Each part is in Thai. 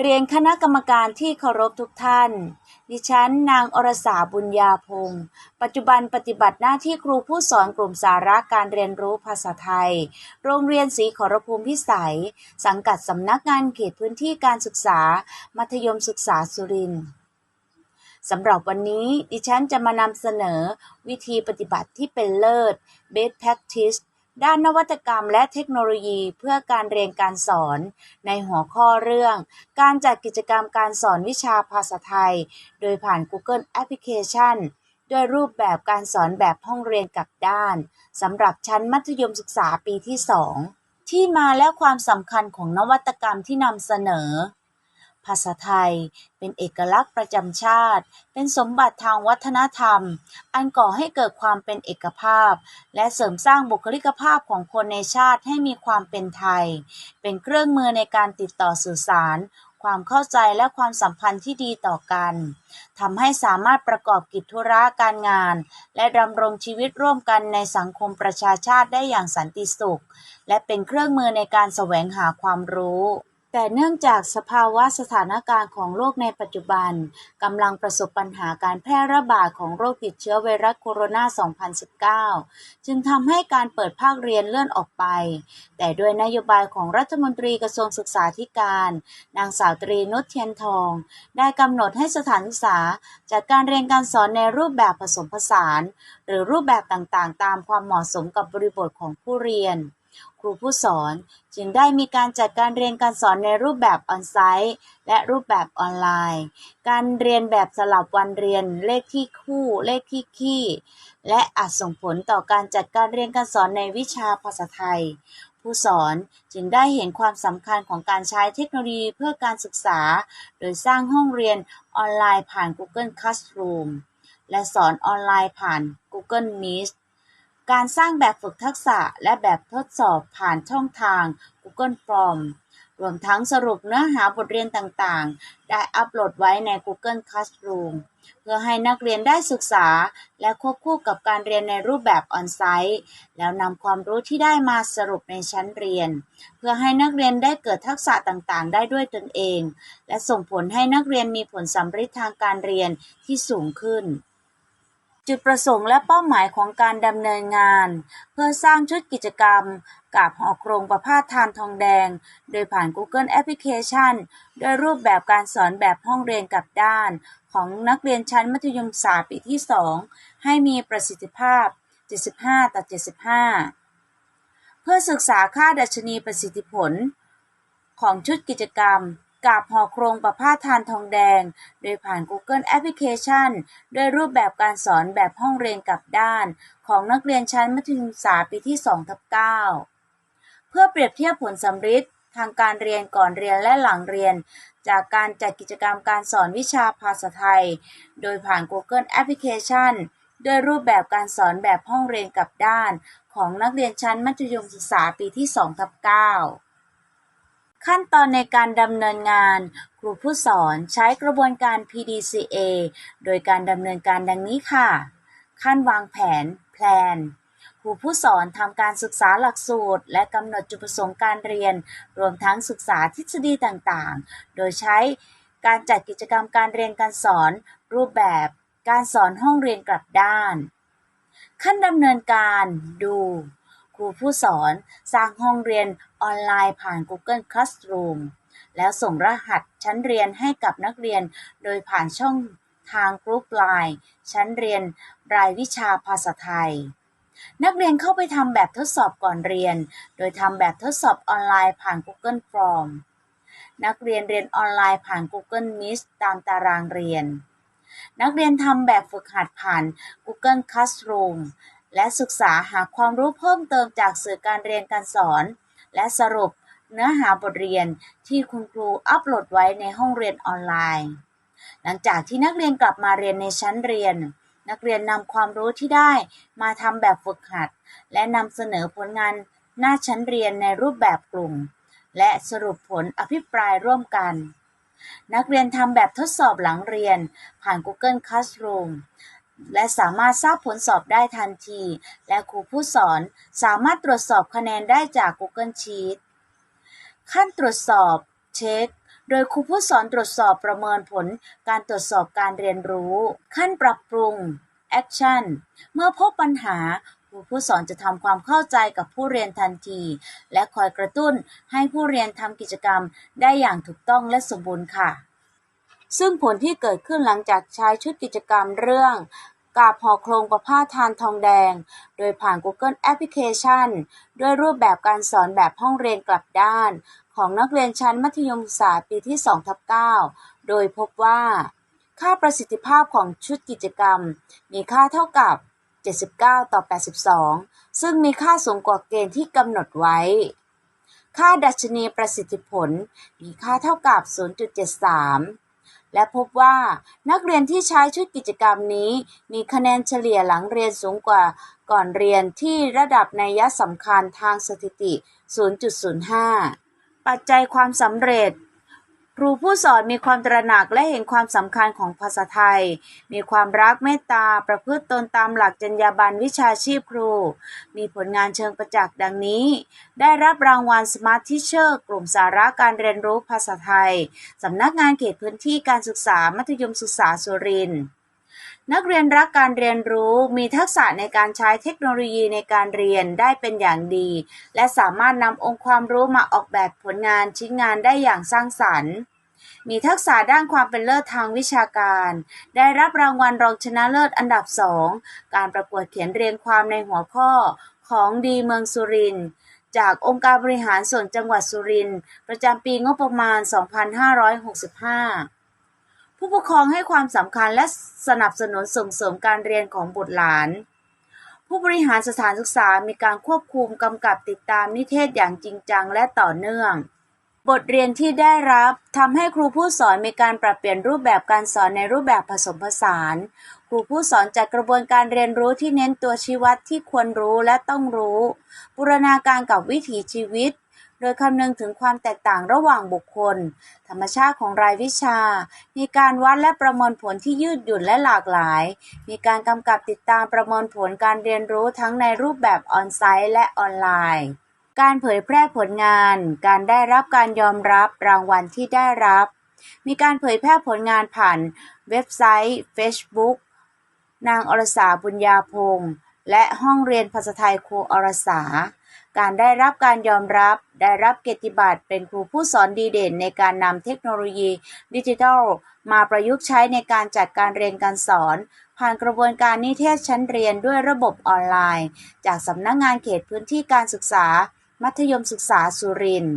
เรียนคณะกรรมการที่เคารพทุกท่าน ดิฉันนางอรสาบุญญาพงศ์ ปัจจุบันปฏิบัติหน้าที่ครูผู้สอนกลุ่มสาระการเรียนรู้ภาษาไทย โรงเรียนศรีขอรภูมิพิสัย สังกัดสำนักงานเขตพื้นที่การศึกษา มัธยมศึกษาสุรินทร์สำหรับวันนี้ดิฉันจะมานำเสนอวิธีปฏิบัติที่เป็นเลิศ Best Practice ด้านนวัตกรรมและเทคโนโลยีเพื่อการเรียนการสอน ในหัวข้อเรื่อง การจัดกิจกรรมการสอนวิชาภาษาไทย โดยผ่าน Google Application ด้วยรูปแบบการสอนแบบห้องเรียนกับด้านสำหรับชั้นมัธยมศึกษาปีที่ 2 ที่มาและความสำคัญของนวัตกรรมที่นำเสนอ ภาษาไทย เป็นเอกลักษณ์ประจำชาติ เป็นสมบัติทางวัฒนธรรม อันก่อให้เกิดความเป็นเอกภาพ และเสริมสร้างบุคลิกภาพของคนในชาติให้มีความเป็นไทย เป็นเครื่องมือในการติดต่อสื่อสาร ความเข้าใจและความสัมพันธ์ที่ดีต่อกันทำให้สามารถประกอบกิจธุระการงาน และดำรงชีวิตร่วมกันในสังคมประชาชาติได้อย่างสันติสุข และเป็นเครื่องมือในการแสวงหาความรู้ แต่เนื่องจากสภาวะสถานการณ์ของโลกในปัจจุบันกำลังประสบปัญหาการแพร่ระบาดของโรคติดเชื้อไวรัสโคโรนา 2019 จึงทำให้การเปิดภาคเรียนเลื่อนออกไป แต่ด้วยนโยบายของรัฐมนตรีกระทรวงศึกษาธิการ นางสาวตรีนุชเทียนทอง ได้กำหนดให้สถานศึกษาจัดการเรียนการสอนในรูปแบบผสมผสาน หรือรูปแบบต่างๆ ตามความเหมาะสมกับบริบทของผู้เรียน รูผู้สอน จึงได้มีการจัดการเรียนการสอนในรูปแบบออนไซต์และรูปแบบออนไลน์ การเรียนแบบสลับวันเรียนเลขที่คู่ เลขที่คี่ และอาจส่งผลต่อการจัดการเรียนการสอนในวิชาภาษาไทย ผู้สอนจึงได้เห็นความสำคัญของการใช้เทคโนโลยีเพื่อการศึกษา โดยสร้างห้องเรียนออนไลน์ผ่าน Google Classroom และสอนออนไลน์ผ่าน Google Meet การสร้างแบบฝึกทักษะและแบบทดสอบผ่านช่องทาง Google Form รวมทั้งสรุปเนื้อหาบทเรียนต่างๆ ได้อัปโหลดไว้ใน Google Classroom เพื่อให้นักเรียนได้ศึกษา และควบคู่กับการเรียนในรูปแบบออนไซต์แล้วนำความรู้ที่ได้มาสรุปในชั้นเรียน เพื่อให้นักเรียนได้เกิดทักษะต่างๆ ได้ด้วยตนเอง และส่งผลให้นักเรียนมีผลสำเร็จทางการเรียนที่สูงขึ้น จุดประสงค์และเป้าหมายของการดำเนินงาน เพื่อสร้างชุดกิจกรรมกับหอโครงประพาสทานทองแดง โดยผ่าน Google Application ด้วยรูปแบบการสอนแบบห้องเรียนกับด้าน ของนักเรียนชั้นมัธยมศึกษาปีที่ 2 ให้มีประสิทธิภาพ 75 ต่อ 75 เพื่อศึกษาค่าดัชนีประสิทธิผล ของชุดกิจกรรม กับหอโครงประพาทานทองแดง โดยผ่าน Google Application ด้วยรูปแบบการสอนแบบห้องเรียนกับด้าน ของนักเรียนชั้นมัธยมศึกษาปีที่2ทับ9เพื่อเปรียบเทียบผลสำฤทธิ์ทางการเรียนก่อนเรียนและหลังเรียน จากการจัดกิจกรรมการสอนวิชาภาษาไทย โดยผ่าน Google Application ด้วยรูปแบบการสอนแบบห้องเรียนกับด้าน ของนักเรียนชั้นมัธยมศึกษาปีที่2ทับ9 ขั้นตอนในการดำเนินงาน ครูผู้สอนใช้กระบวนการ PDCA โดยการดำเนินการดังนี้ค่ะ ขั้นวางแผนแพลนครูผู้สอนทำการศึกษาหลักสูตร และกำหนดจุดประสงค์การเรียน รวมทั้งศึกษาทฤษฎีต่างๆ โดยใช้การจัดกิจกรรมการเรียนการสอน รูปแบบการสอนห้องเรียนกลับด้าน ขั้นดำเนินการดู ครูผู้สอน สร้างห้องเรียนออนไลน์ผ่าน Google Classroom แล้วส่งรหัสชั้นเรียนให้กับนักเรียน โดยผ่านช่องทางกรุ๊ปไลน์ชั้นเรียนรายวิชาภาษาไทย นักเรียนเข้าไปทำแบบทดสอบก่อนเรียน โดยทำแบบทดสอบออนไลน์ผ่าน Google Form นักเรียนเรียนออนไลน์ผ่าน Google Meet ตามตารางเรียน นักเรียนทำแบบฝึกหัดผ่าน Google Classroom และศึกษาหาความรู้เพิ่มเติมจากสื่อการเรียนการสอน และสรุปเนื้อหาบทเรียนที่คุณครูอัปโหลดไว้ในห้องเรียนออนไลน์ หลังจากที่นักเรียนกลับมาเรียนในชั้นเรียน นักเรียนนำความรู้ที่ได้มาทำแบบฝึกหัด และนำเสนอผลงานหน้าชั้นเรียนในรูปแบบกลุ่ม และสรุปผลอภิปรายร่วมกัน นักเรียนทำแบบทดสอบหลังเรียน ผ่าน Google Classroom และสามารถทราบผลสอบได้ทันที และครูผู้สอนสามารถตรวจสอบคะแนนได้จาก Google Sheet ขั้นตรวจสอบเช็ค โดยครูผู้สอนตรวจสอบประเมินผลการตรวจสอบการเรียนรู้ ขั้นปรับปรุง Action เมื่อพบปัญหาครูผู้สอนจะทำความเข้าใจกับผู้เรียนทันที และคอยกระตุ้นให้ผู้เรียนทำกิจกรรมได้อย่างถูกต้องและสมบูรณ์ค่ะ ซึ่งผลที่เกิดขึ้นหลังจากใช้ชุดกิจกรรมเรื่องกาบห่อโครงประผ้าทานทองแดง โดยผ่าน Google Application ด้วยรูปแบบการสอนแบบห้องเรียนกลับด้าน ของนักเรียนชั้นมัธยมศึกษาปีที่2ทับ9โดยพบว่า ค่าประสิทธิภาพของชุดกิจกรรม มีค่าเท่ากับ 79 ต่อ 82 ซึ่งมีค่าสูงกว่าเกณฑ์ที่กำหนดไว้ ค่าดัชนีประสิทธิผล มีค่าเท่ากับ 0.73 และพบว่านักเรียนที่ใช้ชุดกิจกรรมนี้ มีคะแนนเฉลี่ยหลังเรียนสูงกว่าก่อนเรียนที่ระดับในยะสำคัญทางสถิติ 0.05 ปัจจัยความสำเร็จ ครูผู้สอนมีความตระหนักและเห็นความสำคัญของภาษาไทย มีความรักเมตตา ประพฤติตนตามหลักจรรยาบรรณวิชาชีพครู มีผลงานเชิงประจักษ์ดังนี้ ได้รับรางวัล Smart Teacher กลุ่มสาระการเรียนรู้ภาษาไทย สำนักงานเขตพื้นที่การศึกษามัธยมศึกษาสุรินทร์ นักเรียนรักการเรียนรู้มีทักษะในการใช้เทคโนโลยีในการเรียนได้เป็นอย่างดี และสามารถนำองค์ความรู้มาออกแบบผลงานชิ้นงานได้อย่างสร้างสรรค์ มีทักษะด้านความเป็นเลิศทางวิชาการ ได้รับรางวัลรองชนะเลิศอันดับสองการประกวดเขียนเรียงความในหัวข้อของดีเมืองสุรินทร์จากองค์การบริหารส่วนจังหวัดสุรินทร์ประจำปีงบประมาณ 2565 ผู้ปกครองให้ความสำคัญและสนับสนุนส่งเสริมการเรียนของบุตรหลาน ผู้บริหารสถานศึกษามีการควบคุมกำกับติดตามนิเทศอย่างจริงจังและต่อเนื่อง บทเรียนที่ได้รับทำให้ครูผู้สอนมีการปรับเปลี่ยนรูปแบบการสอนในรูปแบบผสมผสาน ครูผู้สอนจัดกระบวนการเรียนรู้ที่เน้นตัวชี้วัดที่ควรรู้และต้องรู้บูรณาการกับวิถีชีวิต ดยคำนึงถึงความแตกต่างระหว่างบุคคล ธรรมชาติของรายวิชา มีการวัดและประเมินผลที่ยืดหยุ่นและหลากหลาย มีการกำกับติดตามประเมินผลการเรียนรู้ทั้งในรูปแบบออนไซต์และออนไลน์การเผยแพร่ผลงาน การได้รับการยอมรับรางวัลที่ได้รับ มีการเผยแพร่ผลงานผ่านเว็บไซต์ Facebook นางอรสาบุญญาพงศ์และห้องเรียนภาษาไทยครูอรสา การได้รับการยอมรับ ได้รับเกียรติบัตรเป็นครูผู้สอนดีเด่นในการนำเทคโนโลยีดิจิทัล มาประยุกต์ใช้ในการจัดการเรียนการสอน ผ่านกระบวนการนิเทศชั้นเรียนด้วยระบบออนไลน์ จากสำนักงงานเขตพื้นที่การศึกษา มัธยมศึกษาสุรินทร์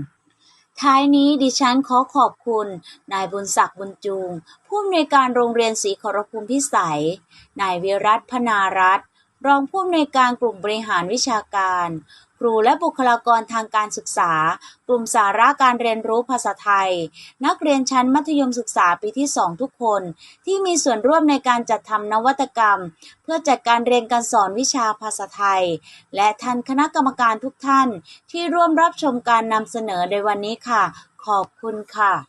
ท้ายนี้ดิฉันขอขอบคุณ นายบุญศักดิ์บุญจูง ผู้อำนวยการโรงเรียนศรีขอรภูมิพิสัย นายวิรัตพนารัตน์รองผู้อำนวยการกลุ่มบริหารวิชาการ ครูและบุคลากรทางการศึกษา กลุ่มสาระการเรียนรู้ภาษาไทย นักเรียนชั้นมัธยมศึกษาปีที่ 2 ทุกคน ที่มีส่วนร่วมในการจัดทำนวัตกรรม เพื่อจัดการเรียนการสอนวิชาภาษาไทย และท่านคณะกรรมการทุกท่าน ที่ร่วมรับชมการนำเสนอในวันนี้ค่ะ ขอบคุณค่ะ